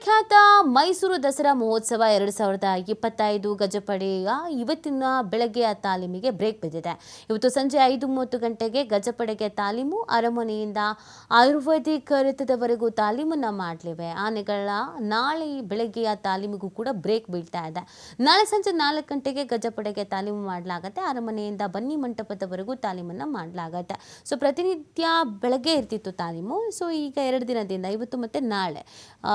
ವಿಖ್ಯಾತ ಮೈಸೂರು ದಸರಾ ಮಹೋತ್ಸವ ಎರಡು ಸಾವಿರದ ಇಪ್ಪತ್ತೈದು ಗಜಪಡೆಯ ಇವತ್ತಿನ ಬೆಳಗ್ಗೆಯ ತಾಲೀಮಿಗೆ ಬ್ರೇಕ್ ಬಿದ್ದಿದೆ. ಇವತ್ತು ಸಂಜೆ ಐದು ಮೂವತ್ತು ಗಂಟೆಗೆ ಗಜಪಡೆಗೆ ತಾಲೀಮು ಅರಮನೆಯಿಂದ ಆಯುರ್ವೇದಿಕ್ ರಥದವರೆಗೂ ತಾಲೀಮನ್ನು ಮಾಡಲಿವೆ. ಆನೆಗಳ ನಾಳೆ ಬೆಳಗ್ಗೆಯ ತಾಲೀಮಿಗೂ ಕೂಡ ಬ್ರೇಕ್ ಬೀಳ್ತಾ ಇದೆ. ನಾಳೆ ಸಂಜೆ ನಾಲ್ಕು ಗಂಟೆಗೆ ಗಜಪಡೆಗೆ ತಾಲೀಮು ಮಾಡಲಾಗತ್ತೆ. ಅರಮನೆಯಿಂದ ಬನ್ನಿ ಮಂಟಪದವರೆಗೂ ತಾಲೀಮನ್ನು ಮಾಡಲಾಗತ್ತೆ. ಸೊ, ಪ್ರತಿನಿತ್ಯ ಬೆಳಗ್ಗೆ ಇರ್ತಿತ್ತು ತಾಲೀಮು. ಸೊ, ಈಗ ಎರಡು ದಿನದಿಂದ, ಇವತ್ತು ಮತ್ತು ನಾಳೆ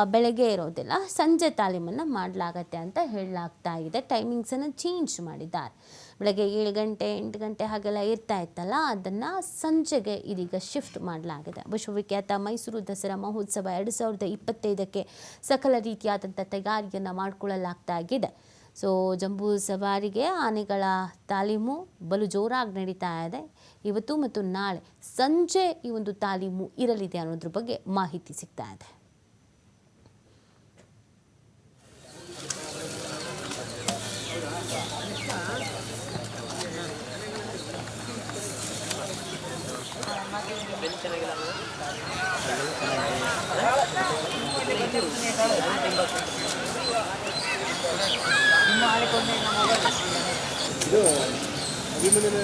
ಬೆಳಗ್ಗೆ ಬೆಳಗ್ಗೆ ಇರೋದಿಲ್ಲ ಸಂಜೆ ತಾಲೀಮನ್ನು ಮಾಡಲಾಗತ್ತೆ ಅಂತ ಹೇಳಲಾಗ್ತಾ ಇದೆ. ಟೈಮಿಂಗ್ಸನ್ನು ಚೇಂಜ್ ಮಾಡಿದ್ದಾರೆ. ಬೆಳಗ್ಗೆ ಏಳು ಗಂಟೆ, ಎಂಟು ಗಂಟೆ ಹಾಗೆಲ್ಲ ಇರ್ತಾ ಇತ್ತಲ್ಲ, ಅದನ್ನು ಸಂಜೆಗೆ ಇದೀಗ ಶಿಫ್ಟ್ ಮಾಡಲಾಗಿದೆ. ವಿಶ್ವವಿಖ್ಯಾತ ಮೈಸೂರು ದಸರಾ ಮಹೋತ್ಸವ ಎರಡು ಸಾವಿರದ ಇಪ್ಪತ್ತೈದಕ್ಕೆ ಸಕಲ ರೀತಿಯಾದಂಥ ತಯಾರಿಯನ್ನು ಮಾಡಿಕೊಳ್ಳಲಾಗ್ತಾ ಇದೆ ಸೊ ಜಂಬೂ ಸವಾರಿಗೆ ಆನೆಗಳ ತಾಲೀಮು ಬಲು ಜೋರಾಗಿ ನಡೀತಾ ಇದೆ. ಇವತ್ತು ಮತ್ತು ನಾಳೆ ಸಂಜೆ ಈ ಒಂದು ತಾಲೀಮು ಇರಲಿದೆ ಅನ್ನೋದ್ರ ಬಗ್ಗೆ ಮಾಹಿತಿ ಸಿಗ್ತಾ ಇದೆ. ಮೊದಲನೇ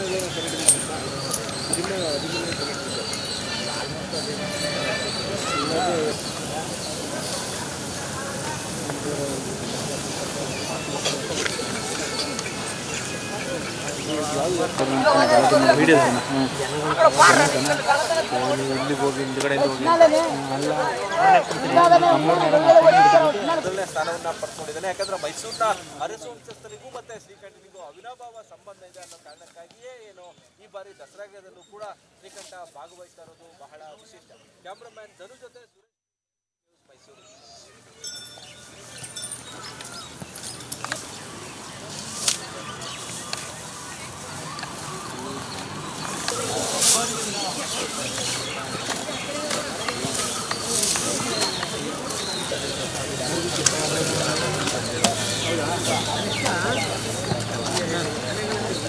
ಸ್ಥಾನವನ್ನ ಪಡ್ಕೊಂಡಿದ್ದಾನೆ ಯಾಕಂದ್ರೆ ಮೈಸೂರಿನ ಅರಸು ವಂಶಸ್ಥರಿಗೂ ಮತ್ತೆ ಶ್ರೀಕಂಠನಿಗೂ ಅವಿನಾಭಾವ ಸಂಬಂಧ ಇದೆ ಅನ್ನೋ ಕಾರಣಕ್ಕಾಗಿಯೇ ಏನು ಈ ಬಾರಿ ದಸರಾಗದಲ್ಲೂ ಕೂಡ ಶ್ರೀಕಂಠ ಭಾಗವಹಿಸ್ತಾ ಇರೋದು ಬಹಳ ವಿಶೇಷ. ಕ್ಯಾಮ್ರಾಮ್ಯಾನ್ ಧನು ಜೊತೆ